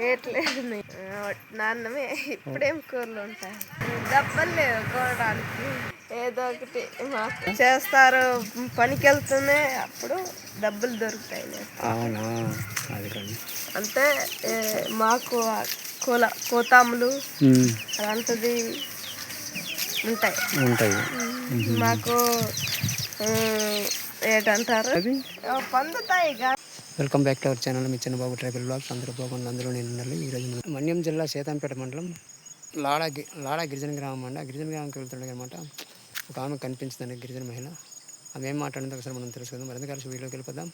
ఏట్లేదు నాన్నమే ఇప్పుడేం కూరలు ఉంటాయి? లేవు కోవడానికి ఏదో ఒకటి మాకు చేస్తారు పనికి వెళ్తూనే అప్పుడు డబ్బులు దొరుకుతాయి అంటే మాకు కోల కోతాములు అలాంటిది ఉంటాయి. ఉంటాయి. మాకు ఏంటంటారు? పొందుతాయి welcome back to our channel. Me Chinnababu tribal blogs. అందరూ బాగుంది అందరూ నేను ఉండాలి. ఈరోజు మనం మన్యం జిల్లా సీతంపేట మండలం లాడా గి లాడా గిరిజన గ్రామం అండి. ఆ గిరిజన గ్రామంకి వెళ్తుండే అనమాట ఒక ఆమె కనిపించిందండి గిరిజన మహిళ. ఆమె ఏం మాట్లాడిందో ఒకసారి మనం తెలుసుకుందాం. మరి ఎందుకంటే వీడియోకి వెళ్ళిపోదాం?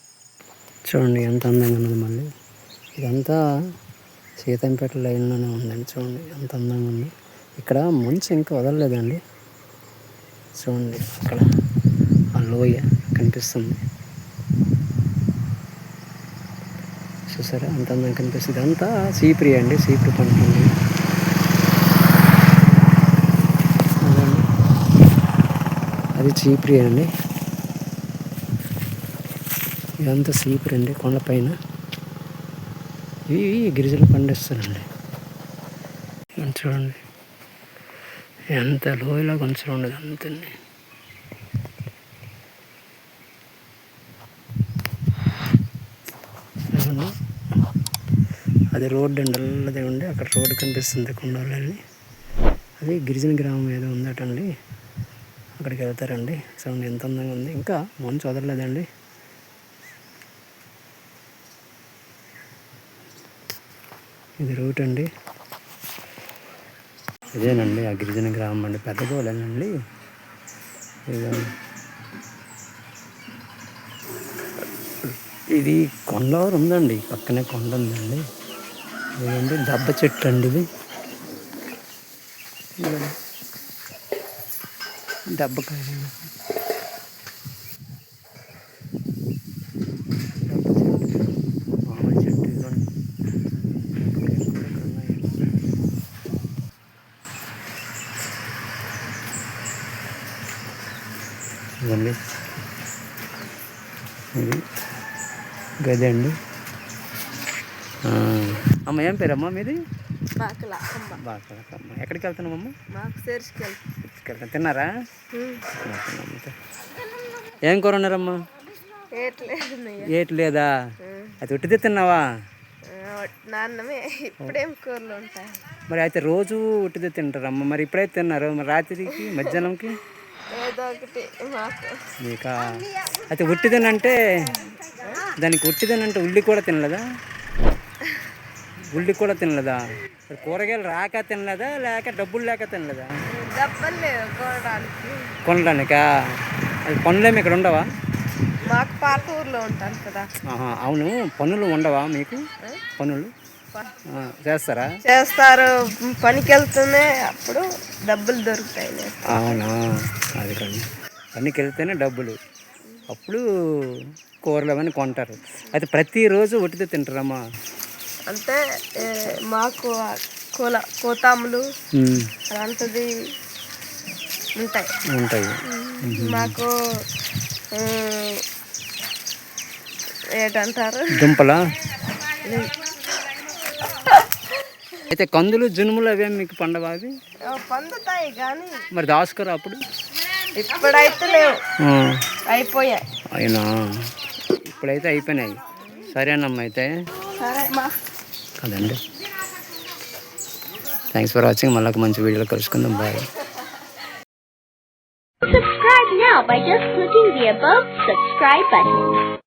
చూడండి ఎంత అందంగా ఉన్నది మళ్ళీ. ఇదంతా సీతంపేట లైన్లోనే ఉందండి. చూడండి ఎంత అందంగా ఉంది. ఇక్కడ మంచు ఇంకా వదలలేదండి. చూడండి అక్కడ ఆ లోయ కనిపిస్తుంది. చూసారా? అంత అందంగా కనిపిస్తుంది. అంతా సీప్రి అండి. సీప్రి పండుతుంది అది చీప్రి అండి. ఇదంతా సీప్రి అండి. కొండపైన ఇవి గిరిజలు పండిస్తారండి. చూడండి. ఎంత లోయలో కొంచెం ఉండదు అంతండి అది రోడ్డు అండి ఉండి అక్కడ రోడ్డు కనిపిస్తుంది కొండలని అది గిరిజన గ్రామం ఏదో ఉందటండి. అక్కడికి వెళ్తారండి. సౌండ్ ఎంత అందంగా ఉంది. ఇంకా మంచు వదలలేదండి ఇది రూట్ అండి. ఇదేనండి ఆ గిరిజన గ్రామం అండి. పెద్ద గోలేనండి ఇది కొండవరం ఉందండి. పక్కనే కొండ ఉందండి. ఇదండి దెబ్బ చెట్టు అండి ఇది. దెబ్బకాయ. ఇదండి ఇది గది అండి. అమ్మ ఏం పేరమ్మా మీది? అమ్మ. ఎక్కడికి వెళ్తున్నామమ్మ వెళ్తాం. తిన్నారా? ఏం కూర ఉన్నారమ్మా ఏట్లేదు ఏటి లేదా? అది ఉట్టితే తిన్నావా? ఇప్పుడేం కూరలు ఉంటాయి? మరి అయితే రోజు ఉట్టితే తింటారమ్మా. మరి ఇప్పుడైతే తిన్నారు. మరి రాత్రికి మధ్యాహ్నంకి? మీకా? అయితే ఉట్టిదేనంటే దానికి ఉట్టిదేనంటే ఉల్లి కూడా తినలేదా? ఉల్లి కూడా తినలేదా? కూరగాయలు రాక తినలేదా? లేక డబ్బులు లేక తినలేదా? కొనడానికా. అది పనులేమి ఇక్కడ ఉండవా? మాకు పాత ఊర్లో ఉంటాను కదా. అవును. పనులు ఉండవా మీకు? పనులు? చేస్తారా? చేస్తారు. పనికి వెళ్తూనే అప్పుడు డబ్బులు దొరుకుతాయి. అవునా? అది కానీ పనికి వెళ్తేనే డబ్బులు. అప్పుడు కూరలు అవన్నీ కొంటారు. అయితే ప్రతిరోజు ఉట్టితే తింటారమ్మా. అంటే మాకు కోల కోతాములు అలాంటిది ఉంటాయి. ఉంటాయి. మాకు ఏంటంటారు? దుంపలా? అయితే కందులు జునుములు అవేం మీకు పండవా అవి? ఆ, పొందుతాయి కానీ మరి దాచుకోరా అప్పుడు? ఇప్పుడైతే లేవు. అయిపోయాయి. అయినా? ఇప్పుడైతే అయిపోయినాయి. సరేనమ్మా అయితే. సరే మా కదండి థ్యాంక్స్ ఫర్ వాచింగ్ మళ్ళీ ఒక మంచి వీడియోలో కలుసుకుందాం bye Subscribe now by just clicking the above subscribe button.